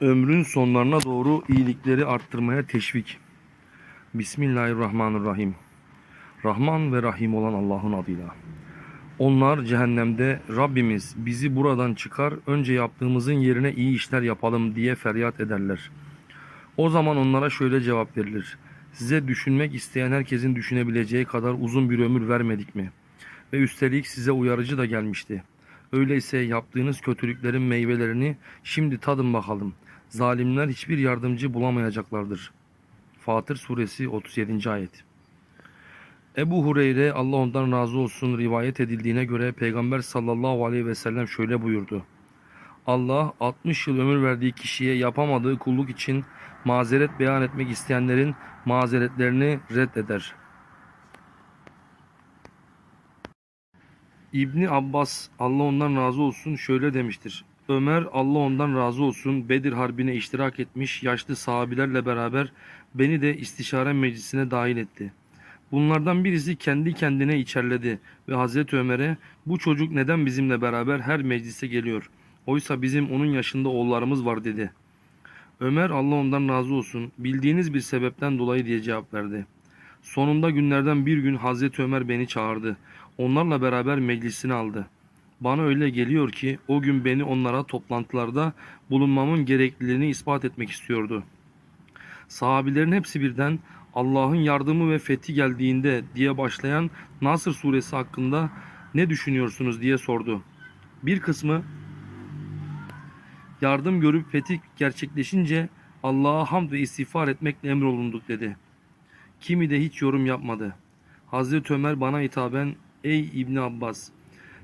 Ömrün sonlarına doğru iyilikleri arttırmaya teşvik. Bismillahirrahmanirrahim. Rahman ve Rahim olan Allah'ın adıyla. Onlar cehennemde Rabbimiz bizi buradan çıkar önce yaptığımızın yerine iyi işler yapalım diye feryat ederler. O zaman onlara şöyle cevap verilir. Size düşünmek isteyen herkesin düşünebileceği kadar uzun bir ömür vermedik mi? Ve üstelik size uyarıcı da gelmişti. Öyleyse yaptığınız kötülüklerin meyvelerini şimdi tadın bakalım. Zalimler hiçbir yardımcı bulamayacaklardır. Fatır suresi 37. ayet. Ebu Hureyre Allah ondan razı olsun rivayet edildiğine göre Peygamber sallallahu aleyhi ve sellem şöyle buyurdu. Allah 60 yıl ömür verdiği kişiye yapamadığı kulluk için mazeret beyan etmek isteyenlerin mazeretlerini reddeder. İbni Abbas Allah ondan razı olsun şöyle demiştir. Ömer Allah ondan razı olsun Bedir Harbi'ne iştirak etmiş yaşlı sahabilerle beraber beni de istişare meclisine dahil etti. Bunlardan birisi kendi kendine içerledi ve Hazreti Ömer'e bu çocuk neden bizimle beraber her meclise geliyor? Oysa bizim onun yaşında oğullarımız var dedi. Ömer Allah ondan razı olsun bildiğiniz bir sebepten dolayı diye cevap verdi. Sonunda günlerden bir gün Hazreti Ömer beni çağırdı. Onlarla beraber meclisine aldı. Bana öyle geliyor ki o gün beni onlara toplantılarda bulunmamın gerekliliğini ispat etmek istiyordu. Sahabilerin hepsi birden Allah'ın yardımı ve fethi geldiğinde diye başlayan Nasır suresi hakkında ne düşünüyorsunuz diye sordu. Bir kısmı yardım görüp fetih gerçekleşince Allah'a hamd ve istiğfar etmekle emrolunduk dedi. Kimi de hiç yorum yapmadı. Hazreti Ömer bana hitaben ey İbni Abbas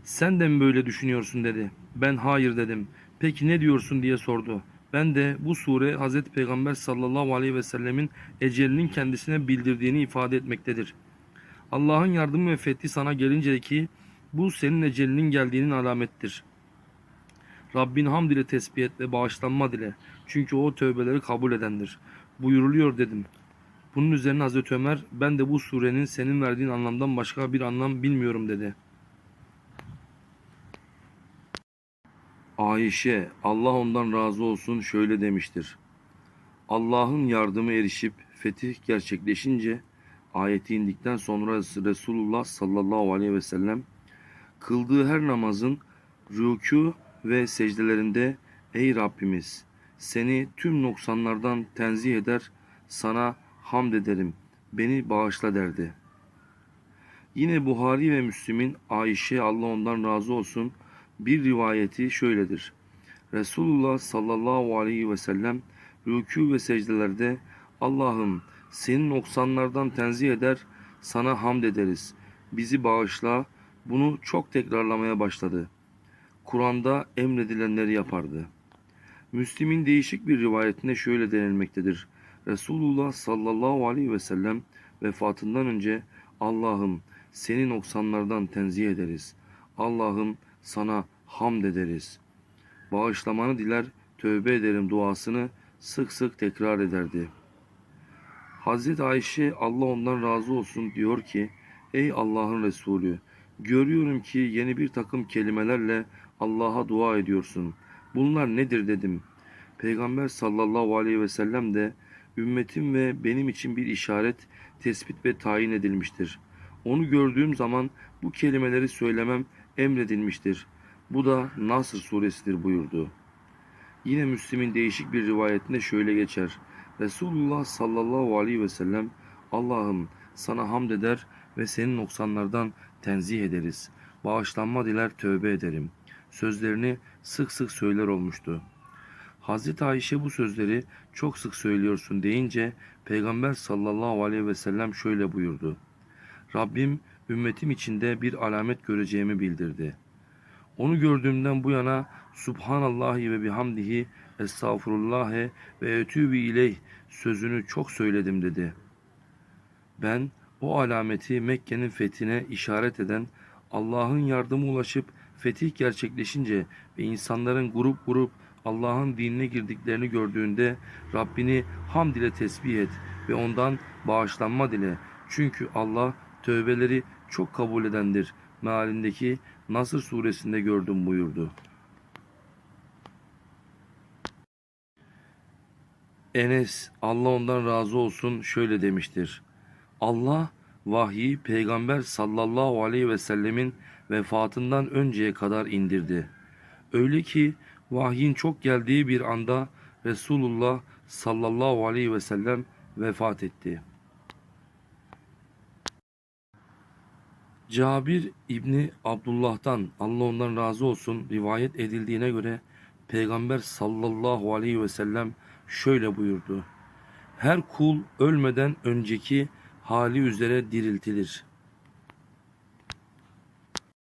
sen de mi böyle düşünüyorsun dedi. Ben hayır dedim. Peki ne diyorsun diye sordu. Ben de bu sure Hazreti Peygamber sallallahu aleyhi ve sellemin ecelinin kendisine bildirdiğini ifade etmektedir. Allah'ın yardımı ve fethi sana gelince ki bu senin ecelinin geldiğinin alamettir. Rabbin hamd ile tesbih et ve bağışlanma dile. Çünkü o tövbeleri kabul edendir. Buyuruluyor dedim. Bunun üzerine Hazreti Ömer ben de bu surenin senin verdiğin anlamdan başka bir anlam bilmiyorum dedi. Ayşe Allah ondan razı olsun şöyle demiştir. Allah'ın yardımı erişip fetih gerçekleşince ayeti indikten sonra Resulullah sallallahu aleyhi ve sellem kıldığı her namazın rükû ve secdelerinde ey Rabbimiz seni tüm noksanlardan tenzih eder sana hamd ederim beni bağışla derdi. Yine Buhari ve Müslim'in Ayşe Allah ondan razı olsun bir rivayeti şöyledir. Resulullah sallallahu aleyhi ve sellem rükû ve secdelerde Allah'ım senin noksanlardan tenzih eder, sana hamd ederiz. Bizi bağışla. Bunu çok tekrarlamaya başladı. Kur'an'da emredilenleri yapardı. Müslim'in değişik bir rivayetinde şöyle denilmektedir. Resulullah sallallahu aleyhi ve sellem vefatından önce Allah'ım seni noksanlardan tenzih ederiz. Allah'ım sana hamd ederiz. Bağışlamanı diler, tövbe ederim duasını sık sık tekrar ederdi. Hazreti Ayşe Allah ondan razı olsun diyor ki, Ey Allah'ın Resulü, görüyorum ki yeni bir takım kelimelerle Allah'a dua ediyorsun. Bunlar nedir dedim. Peygamber sallallahu aleyhi ve sellem de ümmetim ve benim için bir işaret, tespit ve tayin edilmiştir. Onu gördüğüm zaman bu kelimeleri söylemem emredilmiştir. Bu da Nasr suresidir buyurdu. Yine Müslim'in değişik bir rivayetinde şöyle geçer. Resulullah sallallahu aleyhi ve sellem Allah'ım sana hamd eder ve senin noksanlardan tenzih ederiz. Bağışlanma diler tövbe ederim. Sözlerini sık sık söyler olmuştu. Hazreti Ayşe bu sözleri çok sık söylüyorsun deyince Peygamber sallallahu aleyhi ve sellem şöyle buyurdu. Rabbim ümmetim içinde bir alamet göreceğimi bildirdi. Onu gördüğümden bu yana Subhanallahi ve bihamdihi estağfurullahe ve etübü ileyh sözünü çok söyledim dedi. Ben o alameti Mekke'nin fethine işaret eden Allah'ın yardımı ulaşıp fetih gerçekleşince ve insanların grup grup Allah'ın dinine girdiklerini gördüğünde Rabbini hamd ile tesbih et ve ondan bağışlanma dile. Çünkü Allah tövbeleri çok kabul edendir. Mealindeki Nasır suresinde gördüm buyurdu. Enes Allah ondan razı olsun şöyle demiştir. Allah vahyi peygamber sallallahu aleyhi ve sellemin vefatından önceye kadar indirdi. Öyle ki vahyin çok geldiği bir anda Resulullah sallallahu aleyhi ve sellem vefat etti. Cabir İbni Abdullah'tan Allah ondan razı olsun rivayet edildiğine göre Peygamber sallallahu aleyhi ve sellem şöyle buyurdu. Her kul ölmeden önceki hali üzere diriltilir.